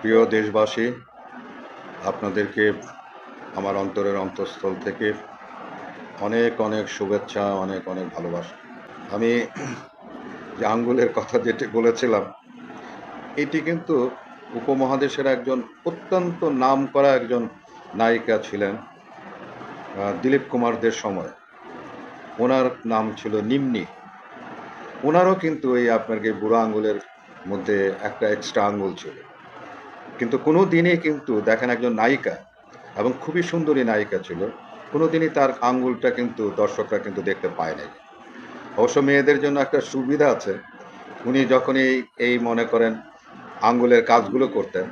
প্রিয় দেশবাসী, আপনাদেরকে আমার অন্তরের অন্তঃস্থল থেকে অনেক অনেক শুভেচ্ছা, অনেক অনেক ভালোবাসা। আমি যে আঙ্গুলের কথা যেটি বলেছিলাম, এটি কিন্তু উপমহাদেশের একজন অত্যন্ত নাম করা একজন নায়িকা ছিলেন দিলীপ কুমারদের সময়। ওনার নাম ছিল নিম্নি। ওনারও কিন্তু এই আপনার এই বুড়ো আঙ্গুলের মধ্যে একটা এক্সট্রা আঙ্গুল ছিল। কিন্তু কোনো দিনই কিন্তু দেখেন একজন নায়িকা, এবং খুবই সুন্দরী নায়িকা ছিল কোনো দিনই তার আঙ্গুলটা কিন্তু দর্শকরা কিন্তু দেখতে পায় নাই। অবশ্য মেয়েদের জন্য একটা সুবিধা আছে, উনি যখনই এই মনে করেন আঙ্গুলের কাজগুলো করতেন,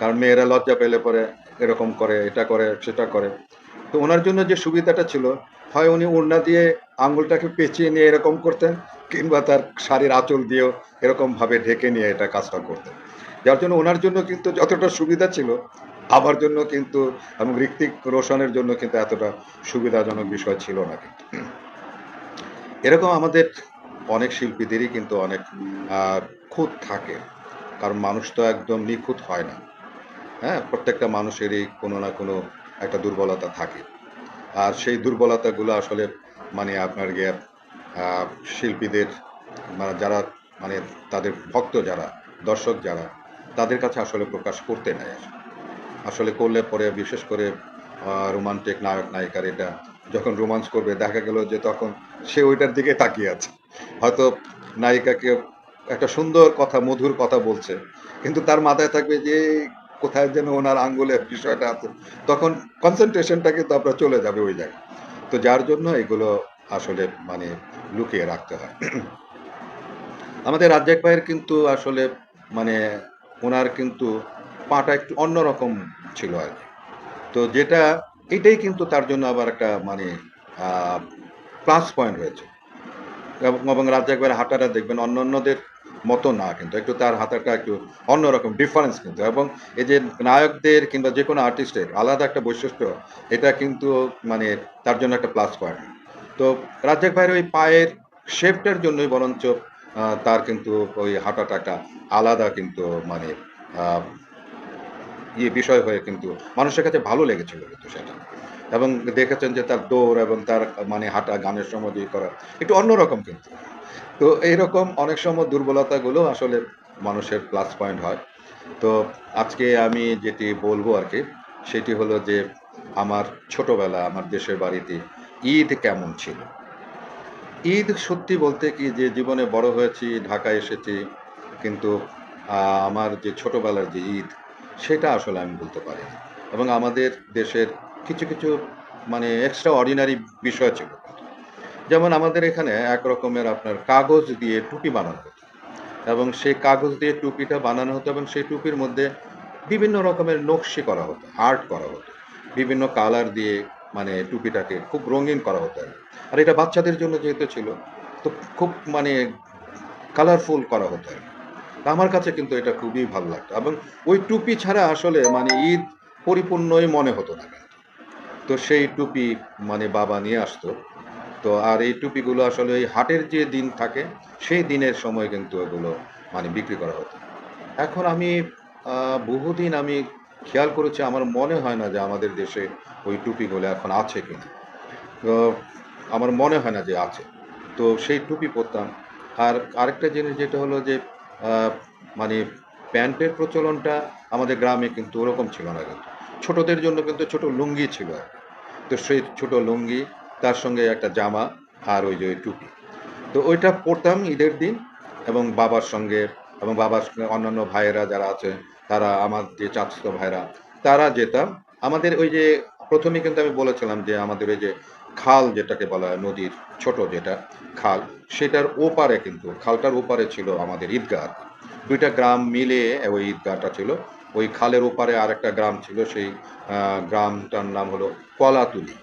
কারণ মেয়েরা লজ্জা পেলে পরে এরকম করে, এটা করে, সেটা করে। তো ওনার জন্য যে সুবিধাটা ছিল, হয় উনি ওড়না দিয়ে আঙ্গুলটাকে পেঁচিয়ে নিয়ে এরকম করতেন, কিংবা তার শাড়ির আঁচল দিয়েও এরকমভাবে ঢেকে নিয়ে এটা কাজটা করতেন। যার জন্য ওনার জন্য কিন্তু যতটা সুবিধা ছিল, আমার জন্য কিন্তু এবং ঋত্বিক রোশনের জন্য কিন্তু এতটা সুবিধাজনক বিষয় ছিল না কিন্তু। এরকম আমাদের অনেক শিল্পীদেরই কিন্তু অনেক খুঁত থাকে, কারণ মানুষ তো একদম নিখুঁত হয় না। হ্যাঁ প্রত্যেকটা মানুষেরই কোনো না কোনো একটা দুর্বলতা থাকে। আর সেই দুর্বলতাগুলো আসলে মানে আপনার গিয়ে শিল্পীদের মানে যারা মানে তাদের ভক্ত যারা, দর্শক যারা তাদের কাছে আসলে প্রকাশ করতে আসলে। আসলে করলে পরে বিশেষ করে রোমান্টিক নায়ক, নায়িকার এটা যখন রোমান্স করবে, দেখা গেল যে তখন সে ওইটার দিকে তাকিয়ে আছে। হয়তো নায়িকাকে একটা সুন্দর কথা, মধুর কথা বলছে, কিন্তু তার মাথায় থাকবে যে কোথায় যেন ওনার আঙ্গুলের বিষয়টা আছে। তখন কনসেন্ট্রেশনটা কিন্তু আপনার চলে যাবে ওই জায়গায়। তো যার জন্য এগুলো আসলে মানে লুকিয়ে রাখতে হয়। আমাদের রাজ্জাক ভাইয়ের কিন্তু আসলে মানে ওনার কিন্তু পাটা একটু অন্যরকম ছিল আর কি। তো যেটা, এটাই কিন্তু তার জন্য আবার একটা মানে প্লাস পয়েন্ট হয়েছে। এবং রাজ্জাক ভাইয়ের হাঁটাটা দেখবেন অন্য অন্যদের মতো না কিন্তু, একটু তার হাতাটা একটু অন্যরকম ডিফারেন্স কিন্তু। এবং এই যে নায়কদের কিংবা যে কোনো আর্টিস্টের আলাদা একটা বৈশিষ্ট্য, এটা কিন্তু মানে তার জন্য একটা প্লাস পয়েন্ট তো রাজ্জাক ভাইয়ের ওই পায়ের শেপটার জন্যই বরঞ্চ তার কিন্তু ওই হাঁটাটা একটা আলাদা কিন্তু মানে ইয়ে বিষয় হয়ে কিন্তু মানুষের কাছে ভালো লেগেছিল কিন্তু সেটা। এবং দেখেছেন যে তার দৌড় এবং তার মানে হাঁটা গানের সময় দিয়ে করা একটু অন্যরকম কিন্তু। তো এইরকম অনেক সময় দুর্বলতাগুলো আসলে মানুষের প্লাস পয়েন্ট হয়। তো আজকে আমি যেটি বলব আর কি, সেটি হলো যে আমার ছোটবেলা, আমার দেশের বাড়িতে ঈদ কেমন ছিল? ঈদ সত্যি বলতে কি যে জীবনে বড় হয়েছি, ঢাকায় এসেছি, কিন্তু আমার যে ছোটবেলার যে ঈদ, সেটা আসলে আমি বলতে পারি এবং আমাদের দেশের কিছু কিছু মানে এক্সট্রা অর্ডিনারি বিষয় ছিল। যেমন আমাদের এখানে এক রকমের আপনার কাগজ দিয়ে টুপি বানানো হতো। এবং সেই কাগজ দিয়ে টুপিটা বানানো হতো এবং সেই টুপির মধ্যে বিভিন্ন রকমের নকশি করা হতো, আর্ট করা হতো। বিভিন্ন কালার দিয়ে মানে টুপিটাকে খুব রঙিন করা হতো আর এটা বাচ্চাদের জন্য যেহেতু ছিল, তো খুব মানে কালারফুল করা হতো আমার কাছে কিন্তু এটা খুবই ভালো লাগতো। এবং ওই টুপি ছাড়া আসলে মানে ঈদ পরিপূর্ণই মনে হতো না তো সেই টুপি মানে বাবা নিয়ে আসতো। তো আর এই টুপিগুলো আসলে ওই হাটের যে দিন থাকে, সেই দিনের সময় কিন্তু এগুলো মানে বিক্রি করা হতো। এখন আমি বহুদিন আমি খেয়াল করেছি, আমার মনে হয় না যে আমাদের দেশে ওই টুপিগুলো এখন আছে কিনা। আমার মনে হয় না যে আছে। তো সেই টুপি পরতাম। আর আরেকটা জিনিস যেটা হলো যে মানে প্যান্টের প্রচলনটা আমাদের গ্রামে কিন্তু ওরকম ছিল না কিন্তু। ছোটদের জন্য কিন্তু ছোট লুঙ্গি ছিল। তো সেই ছোট লুঙ্গি, তার সঙ্গে একটা জামা আর ওই যে ওই টুপি। তো ওইটা পরতাম ঈদের দিন এবং বাবার সঙ্গে এবং বাবার অন্যান্য ভাইয়েরা যারা আছে তারা আমার যে চাচতো ভাইরা, তারা যেতাম। আমাদের ওই যে প্রথমে কিন্তু আমি বলেছিলাম যে আমাদের ওই যে খাল যেটাকে বলা হয়, নদীর ছোট যেটা খাল, সেটার ওপারে কিন্তু, খালটার ওপারে ছিল আমাদের ঈদগাহ। দুইটা গ্রাম মিলে ওই ঈদগাহটা ছিল। ওই খালের ওপারে আরেকটা গ্রাম ছিল, সেই গ্রামটার নাম হলো কলাতুলি।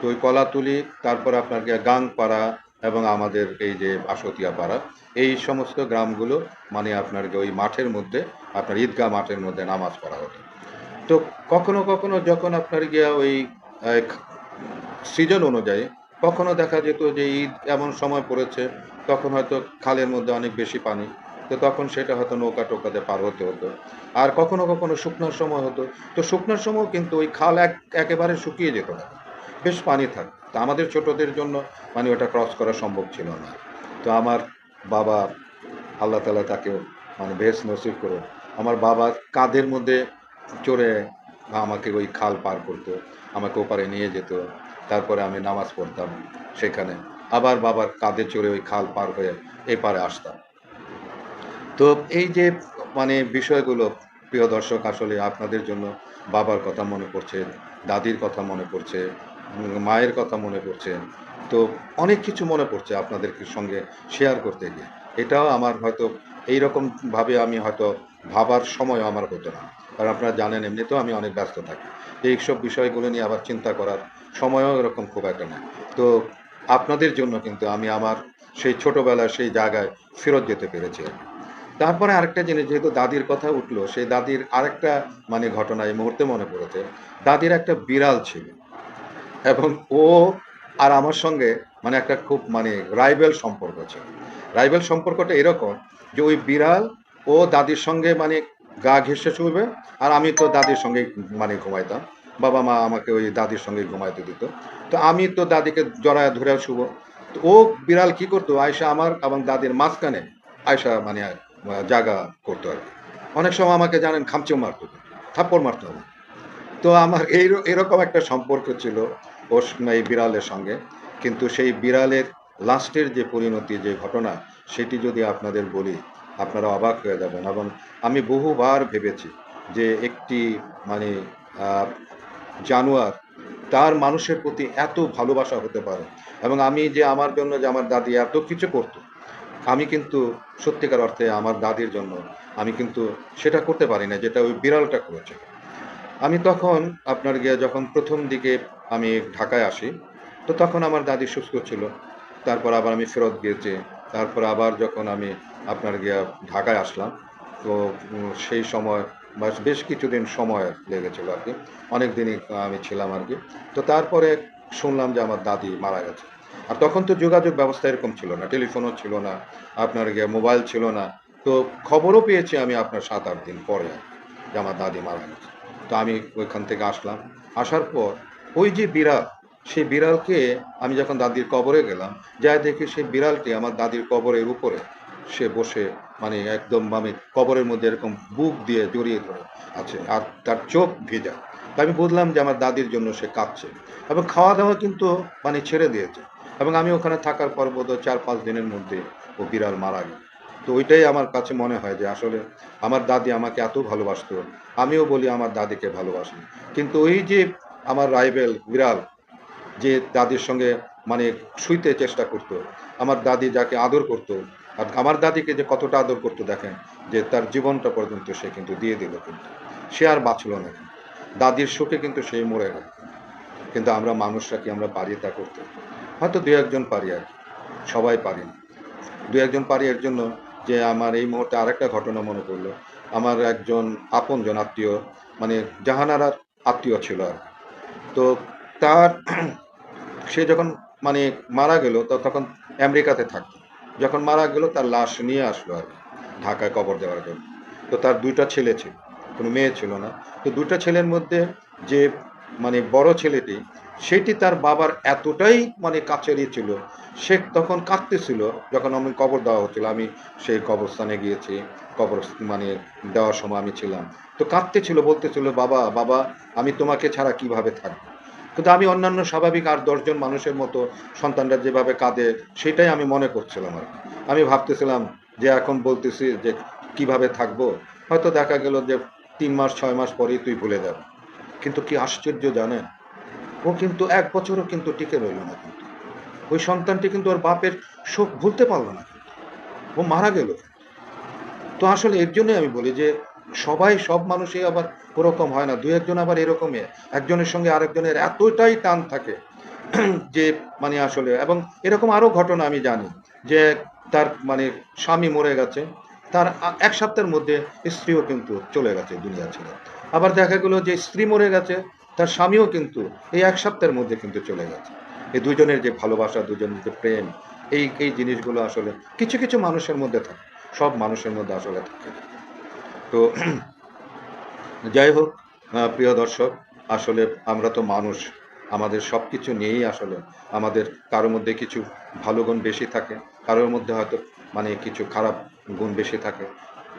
তো ওই কলাতুলি, তারপর আপনার গাংপাড়া এবং আমাদের এই যে আশতিয়া পাড়া, এই সমস্ত গ্রামগুলো মানে আপনার ওই মাঠের মধ্যে, আপনার ঈদগাহ মাঠের মধ্যে নামাজ পড়া হতো। তো কখনো কখনো যখন আপনার গিয়া ওই সিজন অনুযায়ী কখনো দেখা যেত যে ঈদ এমন সময় পড়েছে, তখন হয়তো খালের মধ্যে অনেক বেশি পানি, তো তখন সেটা হয়তো নৌকা টোকাতে পার হতে হতো। আর কখনো কখনো শুকনোর সময় হতো, তো শুকনোর সময় কিন্তু ওই খাল এক, একেবারে শুকিয়ে যেত না। বেশ পানি থাক তা আমাদের ছোটদের জন্য মানে ওটা ক্রস করা সম্ভব ছিল না। তো আমার বাবা আল্লাহ তালা তাকে মানে বেশ নসিব করো, আমার বাবা কাঁধের মধ্যে চড়ে আমাকে ওই খাল পার করতো, আমাকে ওপারে নিয়ে যেত, তারপরে আমি নামাজ পড়তাম সেখানে। আবার বাবার কাঁধে চড়ে ওই খাল পার হয়ে এই পারে আসতাম। তো এই যে মানে বিষয়গুলো, প্রিয় দর্শক, আসলে আপনাদের জন্য বাবার কথা মনে পড়ছে, দাদির কথা মনে পড়ছে মায়ের কথা মনে পড়ছে। তো অনেক কিছু মনে পড়ছে আপনাদের সঙ্গে শেয়ার করতে গিয়ে। এটাও আমার হয়তো এইরকম ভাবে আমি হয়তো ভাবার সময় আমার হতো না। কারণ আপনারা জানেন, এমনিতেও আমি অনেক ব্যস্ত থাকি। এইসব বিষয়গুলো নিয়ে আবার চিন্তা করার সময়ও এরকম খুব একটা নেই। তো আপনাদের জন্য কিন্তু আমি আমার সেই ছোটবেলার সেই জায়গায় ফেরত যেতে পেরেছি। তারপরে আরেকটা জিনিস, যেহেতু দাদির কথা উঠল, সেই দাদির আরেকটা মানে ঘটনা এই মুহূর্তে মনে পড়েছে। দাদির একটা বিড়াল ছিল। এবং ও আর আমার সঙ্গে মানে একটা খুব মানে রাইবেল সম্পর্ক ছিল। রাইবেল সম্পর্কটা এরকম যে ওই বিড়াল ও দাদির সঙ্গে মানে গা ঘেঁষে শুবে আর আমি তো দাদির সঙ্গে মানে ঘুমাইতাম। বাবা মা আমাকে ওই দাদির সঙ্গে ঘুমাইতে দিত। তো আমি তো দাদিকে জড়ায় ধরে শুভ তো ও বিড়াল কি করতো? আয়সা আমার এবং দাদির মাঝখানে আয়সা মানে জাগা করতো আর অনেক সময় আমাকে জানেন খামচেও মারতো, থাপ্পড় মারতো তো আমার এই এরকম একটা সম্পর্ক ছিল। সঙ্গে, এই বিড়ালের সঙ্গে। কিন্তু সেই বিড়ালের লাস্টের যে পরিণতি যে ঘটনা সেটি যদি আপনাদের বলি আপনারা অবাক হয়ে যাবেন। এবং আমি বহুবার ভেবেছি যে একটি মানে জানোয়ার তার মানুষের প্রতি এত ভালোবাসা হতে পারে। এবং আমি যে আমার জন্য যে আমার দাদি এত কিছু করতো আমি কিন্তু সত্যিকার অর্থে আমার দাদির জন্য আমি কিন্তু সেটা করতে পারি না যেটা ওই বিড়ালটা করেছে। আমি তখন আপনার গিয়ে যখন প্রথম দিকে আমি ঢাকায় আসি। তো তখন আমার দাদি সুস্থ ছিল। তারপর আবার আমি ফেরত গিয়েছি। তারপর আবার যখন আমি আপনার গিয়া ঢাকায় আসলাম, তো সেই সময় বা বেশ কিছুদিন সময় লেগেছিল আর কি। অনেক দিনই আমি ছিলাম আর কি। তো তারপরে শুনলাম যে আমার দাদি মারা গেছে। আর তখন তো যোগাযোগ ব্যবস্থা এরকম ছিল না, টেলিফোনও ছিল না, আপনার গিয়ে মোবাইল ছিল না। তো খবরও পেয়েছি আমি আপনার সাত, আট দিন পরে যে আমার দাদি মারা গেছে। তো আমি ওইখান থেকে আসলাম। আসার পর ওই যে বিড়াল, সেই বিড়ালকে আমি যখন দাদির কবরে গেলাম যাই দেখি সেই বিড়ালটি আমার দাদির কবরের উপরে। সে বসে মানে একদম আমি কবরের মধ্যে এরকম বুক দিয়ে জড়িয়ে ধরে আছে আর তার চোখ ভেজা। তা আমি বুঝলাম যে আমার দাদির জন্য সে কাঁদছে এবং খাওয়া দাওয়া কিন্তু মানে ছেড়ে দিয়েছে এবং আমি ওখানে থাকার পর বোধ চার পাঁচ দিনের মধ্যে ও বিড়াল মারা গেল। তো ওইটাই আমার কাছে মনে হয় যে আসলে আমার দাদি আমাকে এত ভালোবাসতো, আমিও বলি আমার দাদিকে ভালোবাসি। কিন্তু ওই যে আমার রাইবেল বিড়াল যে দাদির সঙ্গে মানে শুইতে চেষ্টা করতো, আমার দাদি যাকে আদর করতো, আর আমার দাদিকে যে কতটা আদর করতো দেখেন, যে তার জীবনটা পর্যন্ত সে কিন্তু দিয়ে দিল কিন্তু। সে আর বাঁচল না দাদির সুখে কিন্তু সে মরে গেল। কিন্তু আমরা মানুষরা কি আমরা পারি তা করতে? হয়তো দু একজন পারি আর সবাই পারি না। দু একজন পারি এর জন্য যে আমার এই মুহূর্তে আরেকটা ঘটনা মনে পড়ল। আমার একজন আপনজন আত্মীয় মানে জাহানারার আত্মীয় ছিল আর কি। তো তার সে যখন মানে মারা গেল তো তখন আমেরিকাতে থাকতো। যখন মারা গেল তার লাশ নিয়ে আসলো আর কি, ঢাকায় কবর দেওয়ার জন্য। তো তার দুইটা ছেলে ছিল কোনো মেয়ে ছিল না। তো দুইটা ছেলের মধ্যে যে মানে বড় ছেলেটি সেটি তার বাবার এতটাই মানে কাছেরই ছিল সে তখন কাঁদতেছিল যখন আমি কবর দেওয়া হচ্ছিল আমি সেই কবরস্থানে গিয়েছি কবর মানে দেওয়ার সময় আমি ছিলাম। তো কাঁদতেছিল, বলতেছিল, বাবা বাবা, আমি তোমাকে ছাড়া কীভাবে থাকব? কিন্তু আমি অন্যান্য স্বাভাবিক আর দশজন মানুষের মতো সন্তানরা যেভাবে কাঁদে, সেটাই আমি মনে করছিলাম আর আমি ভাবতেছিলাম যে এখন বলতেছি যে কীভাবে থাকব, হয়তো দেখা গেল যে তিন মাস, ছয় মাস পরেই তুই ভুলে যাবে। কিন্তু কি আশ্চর্য জানেন, ও কিন্তু এক বছরও কিন্তু টিকে রইল না কিন্তু। ওই সন্তানটি কিন্তু ওর বাপের শোক ভুলতে পারল না ও মারা গেল। তো আসলে এর জন্যই আমি বলি যে সবাই, সব মানুষই আবার ওরকম হয় না। দু একজন আবার এরকমই। একজনের সঙ্গে আরেকজনের এতটাই টান থাকে যে মানে আসলে, এবং এরকম আরও ঘটনা আমি জানি যে, তার মানে স্বামী মরে গেছে, তার এক সপ্তাহের মধ্যে স্ত্রীও কিন্তু চলে গেছে দুনিয়া ছেড়ে। আবার দেখা গেলো যে, স্ত্রী মরে গেছে, তার স্বামীও কিন্তু এই এক সপ্তাহের মধ্যে কিন্তু চলে গেছে। এই দুজনের যে ভালোবাসা, দুজনের যে প্রেম, এই এই জিনিসগুলো আসলে কিছু কিছু মানুষের মধ্যে থাকে। সব মানুষের মধ্যে আসলে থাকে। তো যাই হোক প্রিয় দর্শক, আসলে আমরা তো মানুষ, আমাদের সব কিছু নিয়েই আসলে আমাদের কারোর মধ্যে কিছু ভালো গুণ বেশি থাকে, কারোর মধ্যে হয়তো মানে কিছু খারাপ গুণ বেশি থাকে।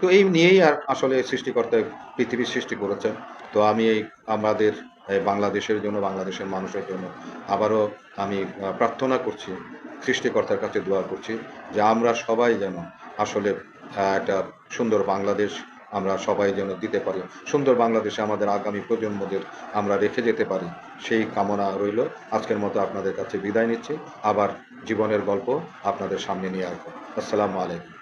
তো এই নিয়েই আর আসলে সৃষ্টিকর্তা পৃথিবীর সৃষ্টি করেছেন। তো আমি এই আমাদের বাংলাদেশের জন্য, বাংলাদেশের মানুষের জন্য আবারও আমি প্রার্থনা করছি, সৃষ্টিকর্তার কাছে দোয়া করছি যে আমরা সবাই যেন আসলে একটা সুন্দর বাংলাদেশ আমরা সবাই যেন দিতে পারি। সুন্দর বাংলাদেশে আমাদের আগামী প্রজন্মদের আমরা রেখে যেতে পারি। সেই কামনা রইল। আজকের মতো আপনাদের কাছে বিদায় নিচ্ছি। আবার জীবনের গল্প আপনাদের সামনে নিয়ে আসব। আসসালামু আলাইকুম।